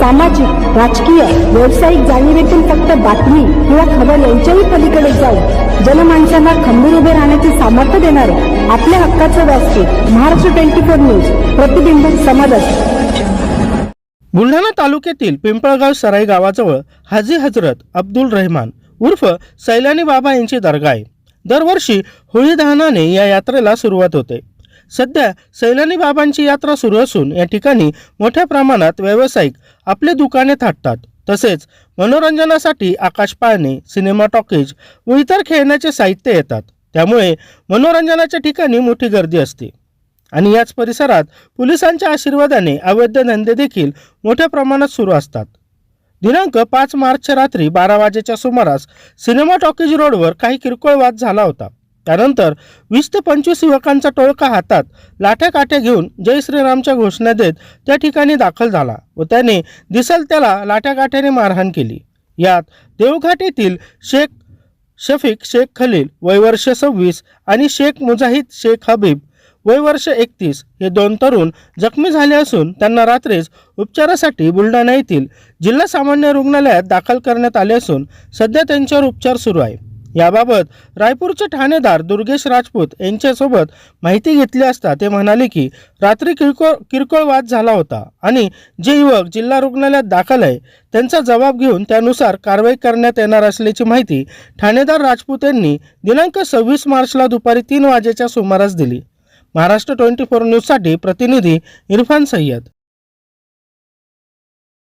सामाजिक राजकीय व्यावसायिक जाणीवेतून फक्त बातमी किंवा खबर यांच्याही पलीकडे जाऊन जनमानसांना खंबीर उभे राहण्याचे सामर्थ्य देणारे आपल्या हक्काचं व्यासपीठ महाराष्ट्र ट्वेंटी फोर न्यूज प्रतिबिंब समाजात. बुलढाणा तालुक्यातील पिंपळगाव सराई गावाजवळ हाजी हजरत अब्दुल रहमान उर्फ सैलानी बाबा यांची दर्गा आहे. दरवर्षी होळी दहनाने या यात्रेला सुरुवात होते. सध्या सैलानी बाबांची यात्रा सुरू असून या ठिकाणी मोठ्या प्रमाणात व्यावसायिक आपले दुकाने थाटतात. तसेच मनोरंजनासाठी आकाश पाळणे सिनेमा टॉकीज व इतर खेळण्याचे साहित्य येतात. त्यामुळे मनोरंजनाच्या ठिकाणी मोठी गर्दी असते. आणि याच परिसरात पोलिसांच्या आशीर्वादाने अवैध धंदे देखील मोठ्या प्रमाणात सुरू असतात. दिनांक पाच मार्चच्या रात्री बारा वाजेच्या सुमारास सिनेमा टॉकीज रोडवर काही किरकोळ वाद झाला होता. त्यानंतर वीस ते पंचवीस युवकांचा टोळका हातात लाठ्या काठ्या घेऊन जय श्रीरामच्या घोषणा देत त्या ठिकाणी दाखल झाला व त्याने दिसल त्याला लाठ्या काठ्याने मारहाण केली. यात देवघाट येथील शेख शफीक शेख खलील वयवर्ष सव्वीस आणि शेख मुजाहिद शेख हबीब वयवर्ष एकतीस हे दोन तरुण जखमी झाले असून त्यांना रात्रीच उपचारासाठी बुलढाणा येथील जिल्हा सामान्य रुग्णालयात दाखल करण्यात आले असून सध्या त्यांच्यावर उपचार सुरू आहे. याबाबत रायपूरचे ठाणेदार दुर्गेश राजपूत यांच्यासोबत माहिती घेतली असता ते म्हणाले की रात्री किरकोळ किरकोळ वाद झाला होता आणि जे युवक जिल्हा रुग्णालयात दाखल आहे त्यांचा जबाब घेऊन त्यानुसार कारवाई करण्यात येणार असल्याची माहिती ठाणेदार राजपूत यांनी दिनांक सव्वीस मार्चला दुपारी तीन वाजेच्या सुमारास दिली. महाराष्ट्र ट्वेंटी फोर न्यूजसाठी प्रतिनिधी इरफान सय्यद.